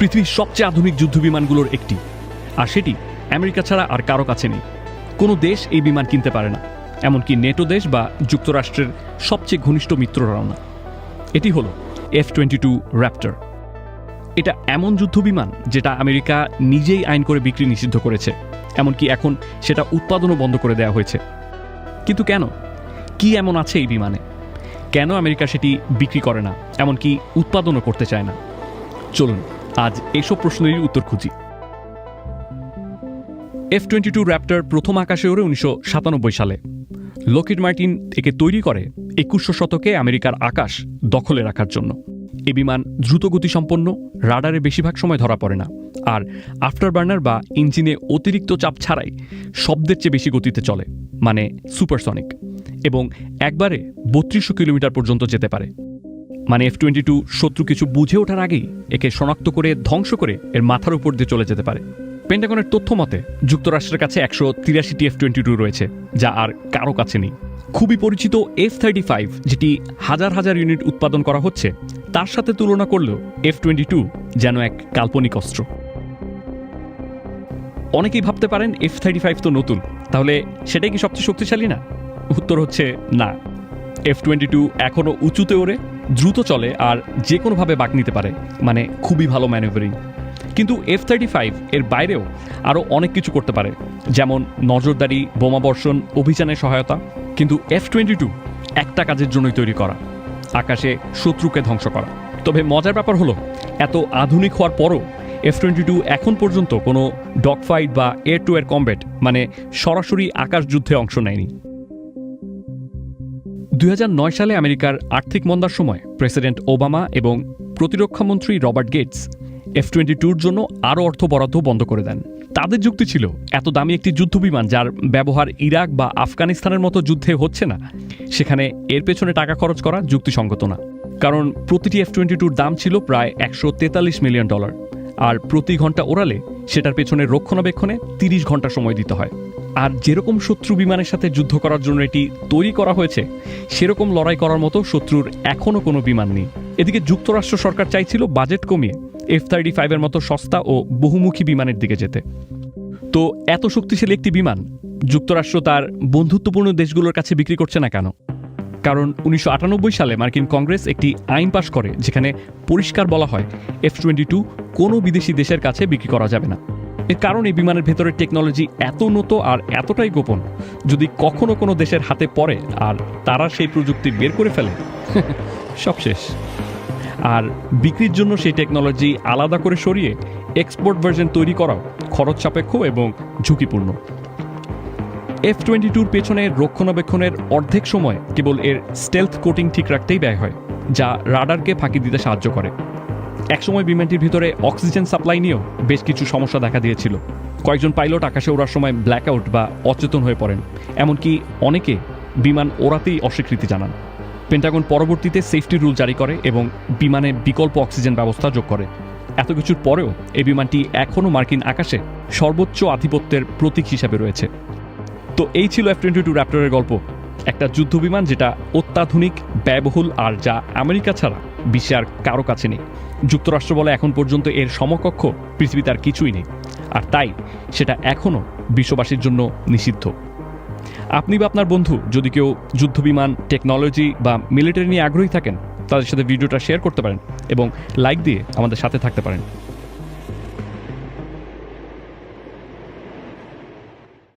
পৃথিবীর সবচেয়ে আধুনিক যুদ্ধবিমানগুলোর একটি। আর সেটি আমেরিকা ছাড়া আর কারও কাছে নেই। কোনো দেশ এই বিমান কিনতে পারে না। এমনকি নেটো দেশ বা যুক্তরাষ্ট্রের সবচেয়ে ঘনিষ্ঠ মিত্ররাও না। এটি হলো এফ টোয়েন্টি টু র্যাপ্টার। এটা এমন যুদ্ধবিমান যেটা আমেরিকা নিজেই আইন করে বিক্রি নিষিদ্ধ করেছে। এমনকি এখন সেটা উৎপাদনও বন্ধ করে দেওয়া হয়েছে। কিন্তু কেন? কি এমন আছে এই বিমানে? কেন আমেরিকা সেটি বিক্রি করে না? এমনকি উৎপাদনও করতে চায় না? চলুন আজ এসব প্রশ্নেরই উত্তর খুঁজি। এফ টোয়েন্টি টু র্যাপ্টার প্রথম আকাশে ওড়ে উনিশশো সাতানব্বই সালে। লোকিড মার্টিন একে তৈরি করে একুশশো শতকে আমেরিকার আকাশ দখলে রাখার জন্য। এ বিমান দ্রুত গতিসম্পন্ন, রাডারে বেশিরভাগ সময় ধরা পড়ে না, আর আফটার বার্নার বা ইঞ্জিনে অতিরিক্ত চাপ ছাড়াই শব্দের চেয়ে বেশি গতিতে চলে মানে সুপারসনিক এবং একবারে বত্রিশশো কিলোমিটার পর্যন্ত যেতে পারে। মানে এফ টোয়েন্টি টু শত্রু কিছু বুঝে ওঠার আগেই একে শনাক্ত করে ধ্বংস করে এর মাথার উপর দিয়ে চলে যেতে পারে। পেন্টাগনের তথ্য মতে, যুক্তরাষ্ট্রের কাছে একশো তিরাশিটি এফ টোয়েন্টি টু রয়েছে, যা আর কারও কাছে নেই। খুবই পরিচিত এফ থার্টি ফাইভ যেটি হাজার হাজার ইউনিট উৎপাদন করা হচ্ছে, তার সাথে তুলনা করলেও এফ টোয়েন্টি টু যেন এক কাল্পনিক অস্ত্র। অনেকেই ভাবতে পারেন এফ থার্টি ফাইভ তো নতুন, তাহলে সেটাই কি সবচেয়ে শক্তিশালী না? উত্তর হচ্ছে না। এফ টোয়েন্টি টু এখনও উঁচুতে ওড়ে দ্রুত চলে আর যে কোনোভাবে বাক নিতে পারে মানে খুবই ভালো ম্যানেভারিং কিন্তু এফ থার্টি ফাইভ এর বাইরেও আরও অনেক কিছু করতে পারে, যেমন নজরদারি, বোমাবর্ষণ অভিযানের সহায়তা। কিন্তু এফ টোয়েন্টি টু একটা কাজের জন্যই তৈরি করা, আকাশে শত্রুকে ধ্বংস করা। তবে মজার ব্যাপার হলো, এত আধুনিক হওয়ার পরও এফ টোয়েন্টি টু এখন পর্যন্ত কোনো ডগ ফাইট বা এয়ার টু এয়ার কম্ব্যাট মানে সরাসরি আকাশ যুদ্ধে অংশ নেয়নি। দুই হাজার নয় সালে আমেরিকার আর্থিক মন্দার সময় প্রেসিডেন্ট ওবামা এবং প্রতিরক্ষামন্ত্রী রবার্ট গেটস এফ টোয়েন্টি টুর জন্য আরও অর্থ বরাদ্দ বন্ধ করে দেন। তাদের যুক্তি ছিল, এত দামি একটি যুদ্ধবিমান যার ব্যবহার ইরাক বা আফগানিস্তানের মতো যুদ্ধে হচ্ছে না, সেখানে এর পেছনে টাকা খরচ করা যুক্তিসঙ্গত না। কারণ প্রতিটি এফ টোয়েন্টি টুর দাম ছিল প্রায় একশো তেতাল্লিশ মিলিয়ন ডলার, আর প্রতি ঘণ্টা ওড়ালে সেটার পেছনে রক্ষণাবেক্ষণে তিরিশ ঘণ্টা সময় দিতে হয়। আর যেরকম শত্রু বিমানের সাথে যুদ্ধ করার জন্য এটি তৈরি করা হয়েছে, সেরকম লড়াই করার মতো শত্রুর এখনও কোনো বিমান নেই। এদিকে যুক্তরাষ্ট্র সরকার চাইছিল বাজেট কমিয়ে এফ থার্টি ফাইভের মতো সস্তা ও বহুমুখী বিমানের দিকে যেতে। তো এত শক্তিশালী একটি বিমান যুক্তরাষ্ট্র তার বন্ধুত্বপূর্ণ দেশগুলোর কাছে বিক্রি করছে না কেন? কারণ উনিশশো আটানব্বই সালে মার্কিন কংগ্রেস একটি আইন পাশ করে, যেখানে পরিষ্কার বলা হয় এফ টোয়েন্টি টু কোনো বিদেশি দেশের কাছে বিক্রি করা যাবে না। কারণ এই বিমানের ভেতরের টেকনোলজি এত উন্নত আর এতটাই গোপন। যদি কখনো কোনো দেশের হাতে পড়ে আর তারা সেই প্রযুক্তি বের করে ফেলে, সব শেষ। আর বিক্রির জন্য সেই টেকনোলজি আলাদা করে সরিয়ে এক্সপোর্ট ভার্জন তৈরি করাও খরচ সাপেক্ষ এবং ঝুঁকিপূর্ণ। এফ টোয়েন্টি টুর পেছনে রক্ষণাবেক্ষণের অর্ধেক সময় কেবল এর স্টেলথ কোটিং ঠিক রাখতেই ব্যয় হয়, যা রাডারকে ফাঁকি দিতে সাহায্য করে। একসময় বিমানটির ভিতরে অক্সিজেন সাপ্লাই নিয়েও বেশ কিছু সমস্যা দেখা দিয়েছিল। কয়েকজন পাইলট আকাশে ওড়ার সময় ব্ল্যাকআউট বা অচেতন হয়ে পড়েন। এমনকি অনেকে বিমান ওড়াতেই অস্বীকৃতি জানান। পেন্টাগন পরবর্তীতে সেফটি রুল জারি করে এবং বিমানে বিকল্প অক্সিজেন ব্যবস্থা যোগ করে। এত কিছুর পরেও এই বিমানটি এখনও মার্কিন আকাশে সর্বোচ্চ আধিপত্যের প্রতীক হিসাবে রয়েছে। তো এই ছিল এফ টোয়েন্টি টু র্যাপ্টরের গল্প। একটা যুদ্ধ বিমান যেটা অত্যাধুনিক, ব্যয়বহুল আর যা আমেরিকা ছাড়া বিশ্বে আর কারও কাছে নেই। যুক্তরাষ্ট্র বলে এখন পর্যন্ত এর সমকক্ষ পৃথিবীতে আর কিছুই নেই। আর তাই সেটা এখনও বিশ্ববাসীর জন্য নিষিদ্ধ। আপনি বা আপনার বন্ধু যদি কেউ যুদ্ধবিমান টেকনোলজি বা মিলিটারি নিয়ে আগ্রহী থাকেন, তাদের সাথে ভিডিওটা শেয়ার করতে পারেন এবং লাইক দিয়ে আমাদের সাথে থাকতে পারেন।